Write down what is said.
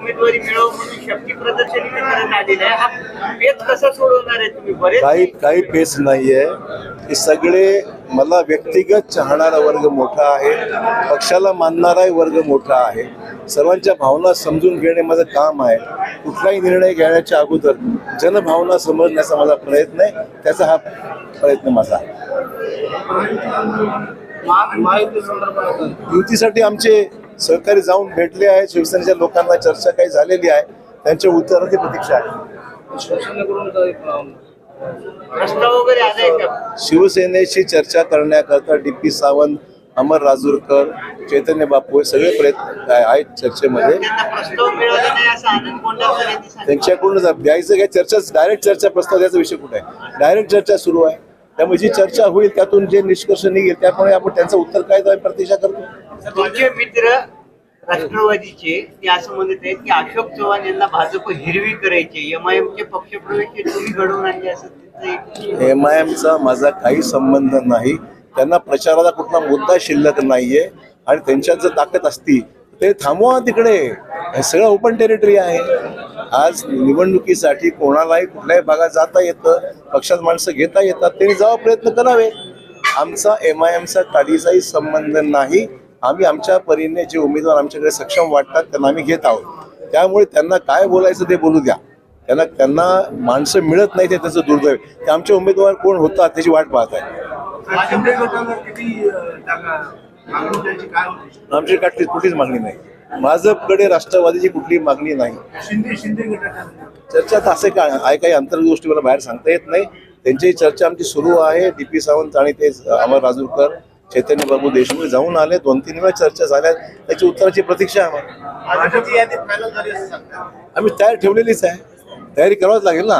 उमेदवारी मिळव म्हणून शक्ती प्रदर्शनी ते करत आलेलं आहे. हा पेच कसं सोडवणार आहे तुम्ही? बरेच काही काही पेच नाहीये. हे सगळे मला व्यक्तिगत चाहणारा वर्ग मोठा आहे. पक्षाला मानणाराही वर्ग मोठा आहे. सर्वांच्या भावना समजून घेणे माझं काम आहे. कुठलाही निर्णय घेण्याच्या अगोदर जनभावना समजण्याचा माझा प्रयत्न आहे. त्याचा हा प्रयत्न माझा आहे. युतीसाठी आमचे सहकारी जाऊन भेटले आहेत शिवसेनेच्या लोकांना चर्चा काही झालेली आहे. त्यांच्या उत्तराची प्रतीक्षा आहे. शिवसेनेशी चर्चा करण्याकरता डी पी सावंत अमर राजूरकर चैतन्य बापू हे सगळे प्रयत्न आहे- आहेत चर्चेमध्ये. त्यांना प्रस्ताव मिळाला नाही असं आनंद कोंडावकर यांनी सांगितलं. त्यांच्याकडून द्यायचं काय? चर्चा डायरेक्ट चर्चा प्रस्ताव द्यायचा विषय कुठे आहे? डायरेक्ट चर्चा सुरू आहे. त्यामुळे जी चर्चा होईल त्यातून जे निष्कर्ष निघेल त्यामुळे आपण त्यांचं उत्तर काय तो आम्ही प्रतीक्षा करतो. तुमचे मित्र राष्ट्रवादीचे ते असं म्हणत आहेत की अशोक चव्हाण यांना भाजप हिरवी करायचे एम आय एमचे पक्षप्रवेश तुम्ही घडवून आणले असं एम आय एमचा माझा काही संबंध नाही. त्यांना प्रचाराला कुठला मुद्दा शिल्लक नाहीये. आणि त्यांच्यात जर ताकद असती ते थांबवा तिकडे. हे सगळं ओपन टेरिटरी आहे. आज निवडणुकीसाठी कोणालाही कुठल्याही भागात जाता येतं पक्षात माणसं घेता येतात त्यांनी जावा प्रयत्न करावे. आमचा एम आय एमचा काडीचाही संबंध नाही. आम्ही आमच्या परीने जे उमेदवार आमच्याकडे सक्षम वाटतात त्यांना आम्ही घेत आहोत. त्यामुळे त्यांना काय बोलायचं ते बोलू द्या. त्यांना त्यांना माणसं मिळत नाही ते त्याचं दुर्दैव. ते आमचे उमेदवार कोण होतात त्याची वाट पाहत आहे. आमची कुठलीच मागणी नाही. भाजपकडे राष्ट्रवादीची कुठलीही मागणी नाही. शिंदे शिंदे गटाच्या. चर्चा तर असे काय आहे काही अंतर्गत गोष्टी मला बाहेर सांगता येत नाही. त्यांची चर्चा आमची सुरू आहे. डी पी सावंत आणि ते अमर राजूरकर चैतन्य बाबू देशमुख जाऊन आले. दोन तीन वेळा चर्चा झाल्या. त्याची उत्तराची प्रतीक्षा आहे आम्हाला. आम्ही तयार ठेवलेलीच आहे. तयारी करावीच लागेल ना.